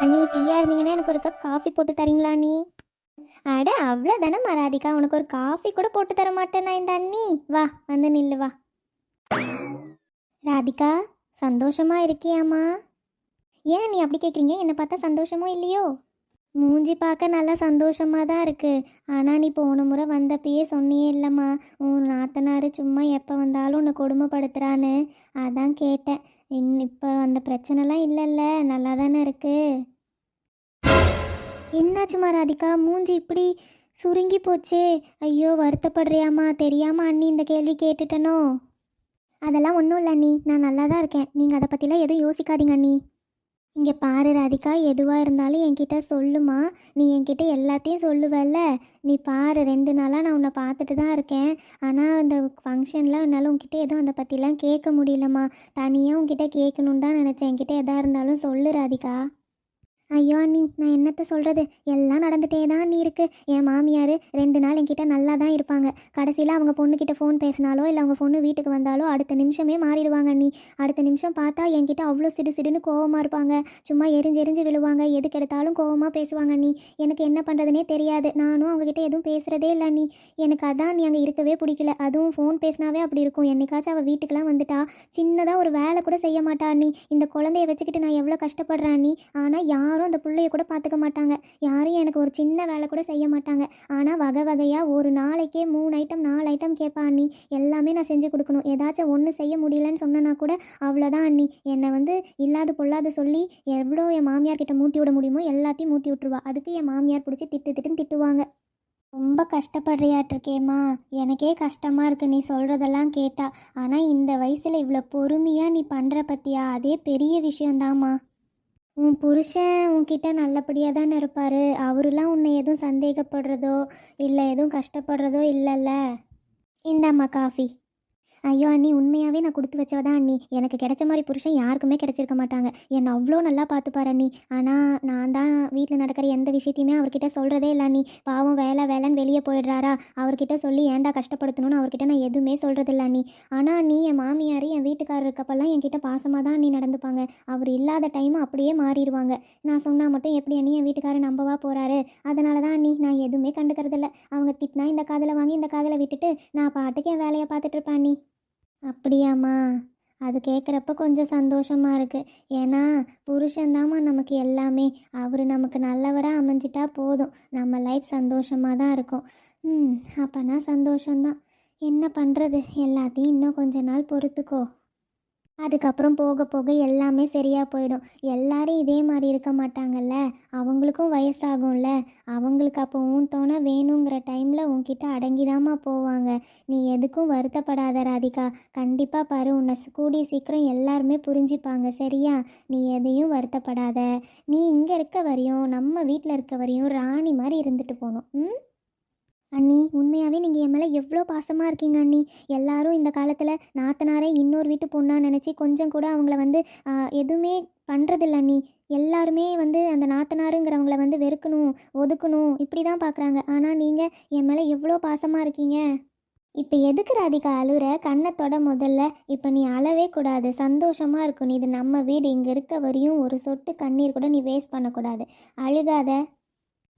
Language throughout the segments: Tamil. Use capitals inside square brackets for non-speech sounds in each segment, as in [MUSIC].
அண்ணி டீயா இருந்தீங்கன்னா எனக்கு ஒரு கப் காஃபி போட்டு தரீங்களா நீ? அட அவ்வளோதானே மராதிகா உனக்கு ஒரு காஃபி கூட போட்டு தர மாட்டேனா இந்த அண்ணி. வா வந்து நில்லு வா. ராதிகா சந்தோஷமா இருக்கியாம்மா? ஏன் நீ அப்படி கேட்குறீங்க என்னை பார்த்தா சந்தோஷமோ இல்லையோ? மூஞ்சி பார்க்க நல்லா சந்தோஷமாக தான் இருக்குது ஆனால் நீ போன முறை வந்தப்பயே சொன்னியே இல்லைம்மா உன் நாத்தனார் சும்மா எப்போ வந்தாலும் உன்னை கொடுமைப்படுத்துகிறான்னு அதான் கேட்டேன். இன் இப்போ அந்த பிரச்சனைலாம் இல்லைல்ல நல்லா தானே இருக்குது என்னாச்சுமா ராதிகா? மூஞ்சி இப்படி சுருங்கி போச்சே. ஐயோ வருத்தப்படுறியாம்மா தெரியாமல் அண்ணி இந்த கேள்வி கேட்டுட்டனோ? அதெல்லாம் ஒன்றும் இல்லை அண்ணி. நான் நல்லா தான் இருக்கேன். நீங்கள் அதை பற்றிலாம் எதுவும் யோசிக்காதீங்க அண்ணி. இங்கே பாரு ராதிகா எதுவாக இருந்தாலும் என்கிட்ட சொல்லுமா? நீ என்கிட்ட எல்லாத்தையும் சொல்லுவல்ல. நீ பாரு ரெண்டு நாளாக நான் உன்னை பார்த்துட்டு தான் இருக்கேன். ஆனால் அந்த ஃபங்க்ஷனில் என்னால் உங்ககிட்ட எதுவும் அதை பற்றிலாம் கேட்க முடியலம்மா. தனியாக உங்ககிட்ட கேட்கணுன்னு தான் நினச்சேன். என்கிட்ட எதாக இருந்தாலும் சொல்லு ராதிகா. ஐயோ அண்ணி நான் என்னத்த சொல்கிறது எல்லாம் நடந்துகிட்டே தான் அண்ணி இருக்குது என் மாமியார் ரெண்டு நாள் என்கிட்ட நல்லா தான் இருப்பாங்க. கடைசியில் அவங்க பொண்ணுக்கிட்ட ஃபோன் பேசினாலோ இல்லை அவங்க பொண்ணு வீட்டுக்கு வந்தாலோ அடுத்த நிமிஷமே மாறிடுவாங்க அண்ணி. அடுத்த நிமிஷம் பார்த்தா என்கிட்ட அவ்வளோ சிடு சிடுன்னு கோவமாக இருப்பாங்க. சும்மா எரிஞ்சு எரிஞ்சு விழுவாங்க. எதுக்கு எடுத்தாலும் கோவமாக பேசுவாங்க அண்ணி. எனக்கு என்ன பண்ணுறதுனே தெரியாது. நானும் அவங்கக்கிட்ட எதுவும் பேசுகிறதே இல்லை அண்ணி. எனக்கு அதான் நீ அங்கே இருக்கவே பிடிக்கல. அதுவும் ஃபோன் பேசினாவே அப்படி இருக்கும். என்னைக்காச்சும் அவள் வீட்டுக்கெலாம் வந்துட்டா சின்னதாக ஒரு வேலை கூட செய்ய மாட்டா அண்ணி. இந்த குழந்தைய வச்சுக்கிட்டு நான் எவ்வளோ கஷ்டப்படுறேன் அண்ணி. ஆனால் யாரும் அந்த பிள்ளைய கூட பார்த்துக்க மாட்டாங்க. யாரும் எனக்கு ஒரு சின்ன வேலை கூட செய்ய மாட்டாங்க. ஆனால் வகை வகையாக ஒரு நாளைக்கே மூணு ஐட்டம் நாலு ஐட்டம் கேட்பா அண்ணி. எல்லாமே நான் செஞ்சு கொடுக்கணும். ஏதாச்சும் ஒன்று செய்ய முடியலன்னு சொன்னனா கூட அவ்வளோதான் அண்ணி. என்னை வந்து இல்லாத பொல்லாத சொல்லி எவ்வளோ என் மாமியார் கிட்ட மூட்டி விட முடியுமோ எல்லாத்தையும் மூட்டி விட்டுருவா. அதுக்கு என் மாமியார் பிடிச்சி திட்டு திட்டுன்னு திட்டுவாங்க. ரொம்ப கஷ்டப்படுறியாட்டிருக்கேம்மா. எனக்கே கஷ்டமாக இருக்கு நீ சொல்கிறதெல்லாம் கேட்டா. ஆனால் இந்த வயசில் இவ்வளோ பொறுமையாக நீ பண்ணுற பற்றியா அதே பெரிய விஷயந்தாம்மா உன் புருஷன் உன்கிட்ட நல்லபடியாக தானே இருப்பார். அவருலாம் உன்னை எதுவும் சந்தேகப்படுறதோ இல்லை எதுவும் கஷ்டப்படுறதோ இல்லைல்ல. இந்தாம்மா காஃபி. ஐயோ அண்ணி உண்மையாகவே நான் கொடுத்து வச்சவ தான் அண்ணி. எனக்கு கிடைச்ச மாதிரி புருஷன் யாருக்குமே கிடைச்சிருக்க மாட்டாங்க. என்னை அவ்வளோ நல்லா பார்த்துப்பார் அண்ணி. ஆனால் நான் தான் வீட்டில் நடக்கிற எந்த விஷயத்தையுமே அவர்கிட்ட சொல்கிறதே இல்லை அண்ணி. பாவம் வேலை வேலைன்னு வெளியே போயிடுறாரா? அவர்கிட்ட சொல்லி ஏன்டா கஷ்டப்படுத்தணும்னு அவர்கிட்ட நான் எதுவுமே சொல்கிறதில்ல அண்ணி. ஆனால் நீ என் மாமியார் என் வீட்டுக்காரர் இருக்கப்பெல்லாம் என்கிட்ட பாசமாக தான் அண்ணி நடந்துப்பாங்க. அவர் இல்லாத டைம் அப்படியே மாறிடுவாங்க. நான் சொன்னால் மட்டும் எப்படி அண்ணி என் வீட்டுக்காரர் நம்பவா போகிறாரு அதனால தான் அண்ணி நான் எதுவுமே கண்டுக்கறதில்ல. அவங்க திட்டினா இந்த காதில் வாங்கி இந்த காதில் விட்டுட்டு நான் பாட்டுக்கு என் வேலையை பார்த்துட்டு இருப்பேன் அண்ணி. அப்படியாம்மா. அது கேட்குறப்ப கொஞ்சம் சந்தோஷமாக இருக்குது ஏன்னா புருஷன்தாம்மா நமக்கு எல்லாமே. அவர் நமக்கு நல்லவராக அமைஞ்சிட்டா போதும். நம்ம லைஃப் சந்தோஷமாக தான் இருக்கும். ம் அப்போனா சந்தோஷம்தான். என்ன பண்ணுறது எல்லாத்தையும் இன்னும் கொஞ்ச நாள் பொறுத்துக்கோ. அதுக்கப்புறம் போக போக எல்லாமே சரியாக போயிடும். எல்லாரும் இதே மாதிரி இருக்க மாட்டாங்கல்ல? அவங்களுக்கும் வயசாகும்ல? அவங்களுக்கு அப்போ உன் தோணை வேணுங்கிற டைமில் உன்கிட்ட அடங்கிதாம்மா போவாங்க. நீ எதுக்கும் வருத்தப்படாத ராதிகா. கண்டிப்பாக பாரு உன்னை கூடி கூடிய சீக்கிரம் எல்லாருமே புரிஞ்சுப்பாங்க சரியா? நீ எதையும் வருத்தப்படாத. நீ இங்கே இருக்க வரையும் நம்ம வீட்டில் இருக்க வரையும் ராணி மாதிரி இருந்துட்டு போகணும் ம்? அண்ணி உண்மையாகவே நீங்கள் என் மேலே எவ்வளோ பாசமாக இருக்கீங்க அண்ணி. எல்லாரும் இந்த காலத்தில் நாத்தனாரே இன்னொரு வீட்டு பொண்ணாக நினச்சி கொஞ்சம் கூட அவங்கள வந்து எதுவுமே பண்ணுறதில்ல அண்ணி. எல்லாருமே வந்து அந்த நாத்தனாருங்கிறவங்கள வந்து வெறுக்கணும் ஒதுக்கணும் இப்படி தான் பார்க்குறாங்க ஆனால் நீங்கள் என் மேலே எவ்வளோ பாசமாக இருக்கீங்க? இப்போ எதுக்கு ராதிகா அழுகிற கண்ணை தொட முதல்ல. இப்போ நீ அழவே கூடாது. சந்தோஷமாக இருக்கணும். இது நம்ம வீடு. இங்கே இருக்க வரையும் ஒரு சொட்டு கண்ணீர் கூட நீ வேஸ்ட் பண்ணக்கூடாது. அழுகாத.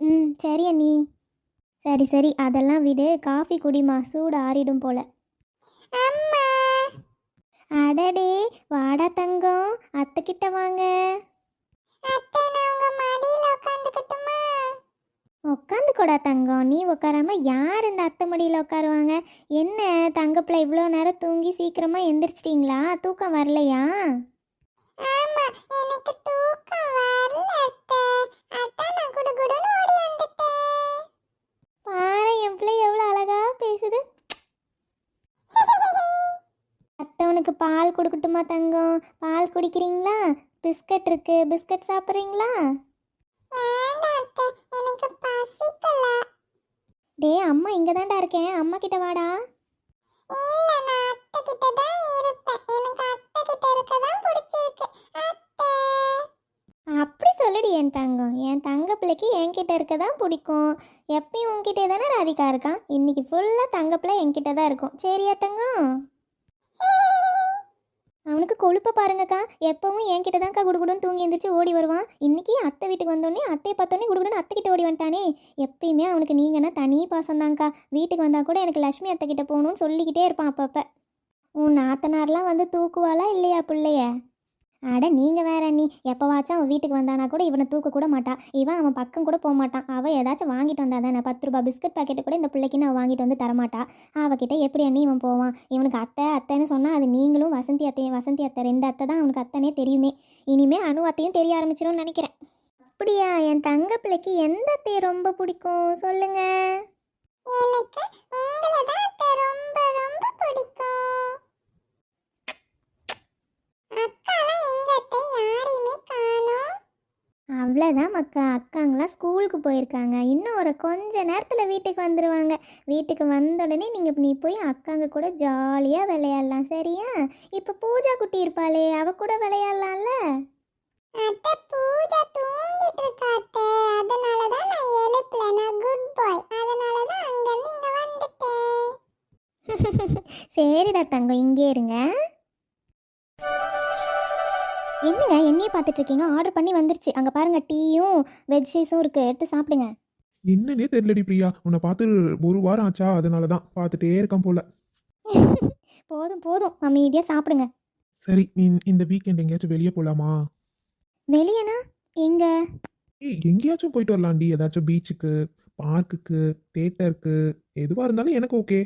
ம் சரி அண்ணி. சரி சரி. அதெல்லாம் விடு. காஃபி குடிமா. சூடு ஆறிடும் போல. அம்மா. அடடே. வாடா தங்கம். அத்தை கிட்ட வாங்க உட்காந்துக்கட்டுமா உட்காந்துக்கூடா தங்கம். நீ உட்காராம யார் இந்த அத்தை மடியில் உட்காருவாங்க என்ன தங்கப்பில் இவ்வளோ நேரம் தூங்கி சீக்கிரமா எந்திரிச்சிட்டிங்களா? தூக்கம் வரலையா? ஆமா எனக்கு தூக்கம் வரல அத்தை அதான் நான் குடுகுடுன்னு ஓடி வந்துட்டேன் பாரு என் பிள்ளை எவ்வளோ அழகா பேசுது உனக்கு பால் கொடுக்கட்டுமா தங்கம்? பால் குடிக்கிறீங்களா? பிஸ்கட் இருக்கு. பிஸ்கட் சாப்பிட்றீங்களா? எனக்கு பசிக்கல. டேய் அம்மா இங்க தான்டா இருக்கேன். அம்மா கிட்ட வாடா. இல்ல நான் அத்தை கிட்ட தான் இருப்பேன். எனக்கு அத்தை கிட்ட இருக்க தான் பிடிச்சிருக்கு. அத்தை. அப்படி சொல்லுடி என் தங்கம். என் தங்க பிள்ளைக்கு என்கிட்ட இருக்க தான் பிடிக்கும். எப்பயும் உன்கிட்ட தானே ராதிகா இருக்கான். இன்னைக்கு ஃபுல்லாக தங்க பிள்ளை என்கிட்ட தான் இருக்கும். சரியா தங்கம்? கொழுப்ப பாருங்கக்கா. எப்பவும் என்கிட்ட தான்க்கா குடுகுடுன்னு தூங்கி எந்திரிச்சு ஓடி வருவான். இன்னைக்கு அத்தை வீட்டுக்கு வந்தோடனே அத்தையை பார்த்தோன்னே குடுகுடுன்னு அத்தை கிட்ட ஓடி வந்துட்டானே. எப்பயுமே அவனுக்கு நீங்கன்னா தனி பாசம்தான்க்கா வீட்டுக்கு வந்தா கூட எனக்கு லட்சுமி அத்தை கிட்ட போகணும்னு சொல்லிக்கிட்டே இருப்பான் அப்பப்ப. உன் நாத்தனார்லாம் வந்து தூக்குவாளா இல்லையா பிள்ளைய? அட நீங்கள் வேற நீ. எப்போவாச்சும் அவன் வீட்டுக்கு வந்தானா கூட இவனை தூக்க கூட மாட்டான் இவன் அவன் பக்கம் கூட போக மாட்டான். அவள் ஏதாச்சும் வாங்கிட்டு வந்தா தானே. பத்து ரூபா பிஸ்கட் பாக்கெட்டு கூட இந்த பிள்ளைக்கு அவள் வாங்கிட்டு வந்து தரமாட்டா. அவகிட்ட எப்படி அண்ணி இவன் போவான்? இவனுக்கு அத்தை அத்தைன்னு சொன்னால் அது நீங்களும் வசந்தி அத்தையும் வசந்தி அத்தை ரெண்டு அத்தை தான் அவனுக்கு அத்தனே தெரியுமே. இனிமே அணு அத்தையும் தெரிய ஆரம்பிச்சிடும்னு நினைக்கிறேன். அப்படியா? என் தங்க பிள்ளைக்கு எந்த அத்தையை ரொம்ப பிடிக்கும்? சொல்லுங்க. எனக்கு உங்களை தான் ரொம்ப ரொம்ப பிடிக்கும் அக்காலாம் எங்க அத்தை யாரையுமே காணோம் அவ்வளோதான் மக்கா. அக்காங்களாம் ஸ்கூலுக்கு போயிருக்காங்க. இன்னும் ஒரு கொஞ்ச நேரத்தில் வீட்டுக்கு வந்துடுவாங்க வீட்டுக்கு வந்த உடனே நீங்கள் நீ போய் அக்காங்க கூட ஜாலியாக விளையாடலாம் சரியா? இப்போ பூஜா குட்டி இருப்பாளே அவ கூட விளையாடலாம்ல? பூஜா தூங்கிட்டு இருக்கா அத்தை. அதனால தான் நான் எழுப்பல. நான் குட் பாய் அதனால தான் அங்கிருந்து இங்க வந்துட்டேன். [LAUGHS] சரிடா தங்கம் இங்கே இருங்க. என்னங்க என்னையே பார்த்துட்டு இருக்கீங்க ஆர்டர் பண்ணி வந்துருச்சு. அங்கே பாருங்க டீயும் வெஜ்ஜீஸும் இருக்குது எடுத்து சாப்பிடுங்க. என்னன்னே தெரியலடி பிரியா. உன்னை பார்த்து ஒரு வாரம் ஆச்சா? அதனால தான் பார்த்துட்டே இருக்கேன் போல. [LAUGHS] போதும் போதும். அமைதியாக சாப்பிடுங்க. சரி நீ இந்த வீக்கெண்ட் எங்கேயாச்சும் வெளியே போகலாமா வெளியனா? எங்கே? ஏய் எங்கேயாச்சும் போயிட்டு வரலாம்டி. ஏதாச்சும் பீச்சுக்கு பார்க்குக்கு தேட்டருக்கு எதுவாக இருந்தாலும் எனக்கு ஓகே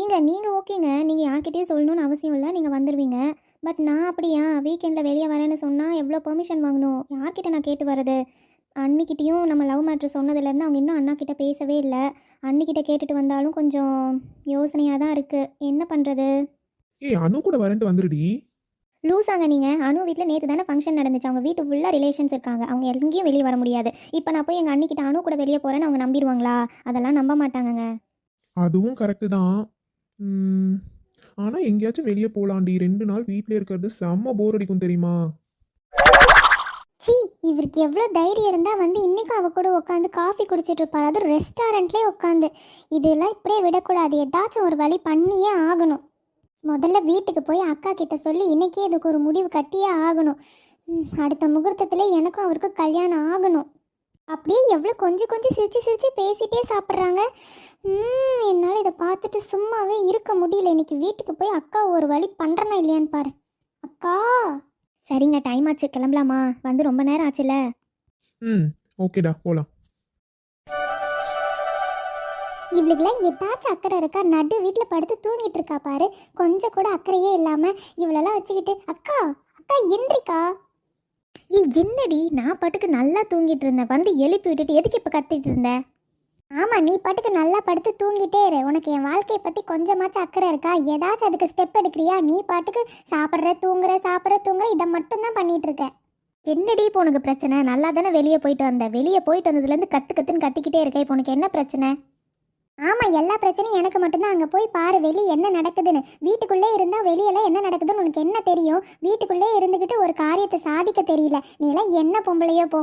ஏங்க நீங்கள் ஓகேங்க. நீங்கள் யார்கிட்டயும் சொல்லணும்னு அவசியம் இல்லை. நீங்கள் வந்துடுவீங்க பட் நான் அப்படியா? வீக்கெண்டில் வெளியே வரேன்னு சொன்னால் எவ்வளோ பெர்மிஷன் வாங்கணும்? யார்கிட்ட நான் கேட்டு வர்றது? அன்னிக்கிட்டேயும் நம்ம லவ் மேட்ரு சொன்னதுலேருந்து அவங்க இன்னும் அண்ணா கிட்ட பேசவே இல்லை. அன்னிக்கிட்ட கேட்டுட்டு வந்தாலும் கொஞ்சம் யோசனையாக தான் இருக்குது என்ன பண்ணுறது ஏய் அனு கூட வரேன்ட்டு வந்துடுடி லூஸாங்க நீங்கள் அனு வீட்டில் நேற்று தானே ஃபங்க்ஷன் நடந்துச்சு. அவங்க வீட்டு ஃபுல்லாக ரிலேஷன்ஸ் இருக்காங்க. அவங்க எங்கேயும் வெளியே வர முடியாது. இப்போ நான் போய் எங்கள் அண்ணிக்கிட்ட அனு கூட வெளியே போகிறேன்னு அவங்க நம்பிடுவாங்களா? அதெல்லாம் நம்ப மாட்டாங்கங்க. அதுவும் கரெக்டு தான். ஆனால் எங்கேயாச்சும் வெளியே போகலாண்டி ரெண்டு நாள் வீட்டில் இருக்கிறது செம்ம போர் அடிக்கும் தெரியுமா? சி இவருக்கு எவ்வளோ தைரியம் இருந்தால் வந்து இன்னைக்கும் அவ கூட உட்காந்து காஃபி குடிச்சிட்டு இருப்பார். அது ரெஸ்டாரண்ட்லேயே உட்காந்து இதெல்லாம் இப்படியே விடக்கூடாது. ஏதாச்சும் ஒரு வழி பண்ணியே ஆகணும். முதல்ல வீட்டுக்கு போய் அக்கா கிட்ட சொல்லி இன்னைக்கே இதுக்கு ஒரு முடிவு கட்டியே ஆகணும். அடுத்த முகூர்த்தத்தில் எனக்கும் அவருக்கும் கல்யாணம் ஆகணும். அப்படியே எவ்வளோ கொஞ்சம் கொஞ்சம் சிரிச்சு சிரிச்சு பேசிட்டே சாப்பிட்றாங்க. ம், என்னால் இதை பார்த்துட்டு சும்மாவே இருக்க முடியல. இன்னைக்கு வீட்டுக்கு போய் அக்கா ஒரு வழி பண்ணுறனா இல்லையான்னு பாரு. அக்கா! சரிங்க டைம் ஆச்சு. கிளம்பலாமா? வந்து ரொம்ப நேரம் ஆச்சுல்ல ம் ஓகேடா போகலாம் இவளுக்குலாம் ஏதாச்சும் அக்கறை இருக்கா? நடு வீட்டில் படுத்து தூங்கிட்டு இருக்கா பாரு. கொஞ்சம் கூட அக்கறையே இல்லாமல் இவளெல்லாம் வச்சுக்கிட்டு அக்கா அக்கா எந்திரிக்கா. ஏ என்னடி? நான் பாட்டுக்கு நல்லா தூங்கிட்டு இருந்தேன். வந்து எழுப்பி விட்டுட்டு எதுக்கு இப்போ கத்திட்டு இருந்த? ஆமாம் நீ பாட்டுக்கு நல்லா படுத்து தூங்கிட்டே இரு. உனக்கு என் வாழ்க்கையை பற்றி கொஞ்சமாச்சும் அக்கறை இருக்கா? ஏதாச்சும் அதுக்கு ஸ்டெப் எடுக்கிறியா? நீ பாட்டுக்கு சாப்பிட்ற தூங்குற சாப்பிட்ற தூங்குற இதை மட்டும்தான் பண்ணிட்டு இருக்க. என்னடி இப்போ உனக்கு பிரச்சனை? நல்லா தானே வெளியே போயிட்டு வந்த. வெளியே போயிட்டு வந்ததுலேருந்து கத்து கத்துன்னு கத்திக்கிட்டே இருக்க. இப்போ உனக்கு என்ன பிரச்சனை? ஆமாம் எல்லா பிரச்சனையும் எனக்கு மட்டும்தான். அங்கே போய் பாரு வெளியே என்ன நடக்குதுன்னு. வீட்டுக்குள்ளே இருந்தால் வெளியெல்லாம் என்ன நடக்குதுன்னு தெரியும் வீட்டுக்குள்ளே இருந்துக்கிட்டு ஒரு காரியத்தை சாதிக்க தெரியல. நீலாம் என்ன பொம்பளையோ போ.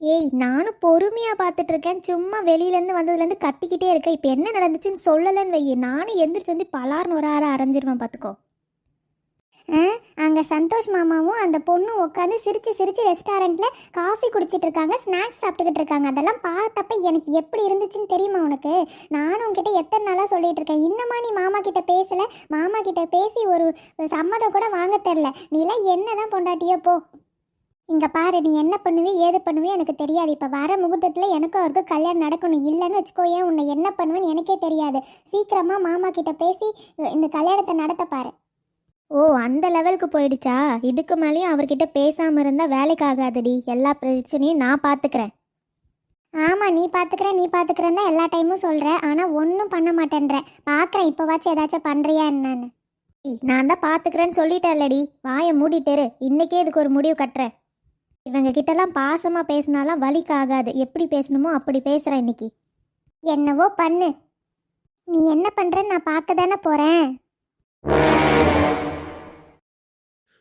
ஏய் நானும் பொறுமையாக பார்த்துட்டு இருக்கேன் சும்மா வெளியிலேருந்து வந்ததுலேருந்து கத்திக்கிட்டே இருக்கேன். இப்போ என்ன நடந்துச்சுன்னு சொல்லலைன்னு வை நானும் எந்திரிச்சு வந்து பலார்னு ஒரு ஆற அரைஞ்சிருவேன் பார்த்துக்கோ. அங்கே சந்தோஷ் மாமாவும் அந்த பொண்ணும் உட்காந்து சிரித்து சிரித்து ரெஸ்டாரண்ட்டில் காஃபி குடிச்சிட்டு இருக்காங்க ஸ்நாக்ஸ் சாப்பிட்டுக்கிட்டு இருக்காங்க அதெல்லாம் பார்த்தப்ப எனக்கு எப்படி இருந்துச்சுன்னு தெரியுமா உனக்கு? நானும் உங்ககிட்ட எத்தனை நாளாக சொல்லிட்டு இருக்கேன் இன்னமா நீ மாமா கிட்ட பேசல? மாமா கிட்ட பேசி ஒரு சம்மதம் கூட வாங்க தெரில. நீலாம் என்னதான் பொண்டாட்டியோ போ. இங்கே பாரு நீ என்ன பண்ணுவே ஏது பண்ணுவே எனக்கு தெரியாது. இப்போ வர முகூர்த்தத்தில் எனக்கும் அவருக்கு கல்யாணம் நடக்கணும். இல்லைன்னு வச்சுக்கோ ஏன் உன்னை என்ன பண்ணுவேன்னு எனக்கே தெரியாது. சீக்கிரமாக மாமா கிட்ட பேசி இந்த கல்யாணத்தை நடத்த பாரு. ஓ அந்த லெவலுக்கு போயிடுச்சா? இதுக்கு மேலேயும் அவர்கிட்ட பேசாமல் இருந்தால் வேலைக்கு ஆகாதடி எல்லா பிரச்சனையும் நான் பார்த்துக்கிறேன் ஆமாம் நீ பார்த்துக்கிற நீ பார்த்துக்கிறேன் தான் எல்லா டைமும் சொல்கிற ஆனால் ஒன்றும் பண்ண மாட்டேன்ற. பார்க்குறேன் இப்போவாச்சும் ஏதாச்சும் பண்ணுறியா என்னன்னு. ஏய், நான் தான் பார்த்துக்கிறேன்னு சொல்லிட்டேன்லடி. வாயை மூடிட்டேரு இன்னைக்கே இதுக்கு ஒரு முடிவு கட்டுறேன் இவங்க கிட்டலாம் பாசமாக பேசினாலாம் வலிக்கு ஆகாது எப்படி பேசணுமோ அப்படி பேசுகிறேன் இன்னைக்கு. என்னவோ பண்ணு. நீ என்ன பண்ணுறன்னு நான் பார்க்க தானே போகிறேன்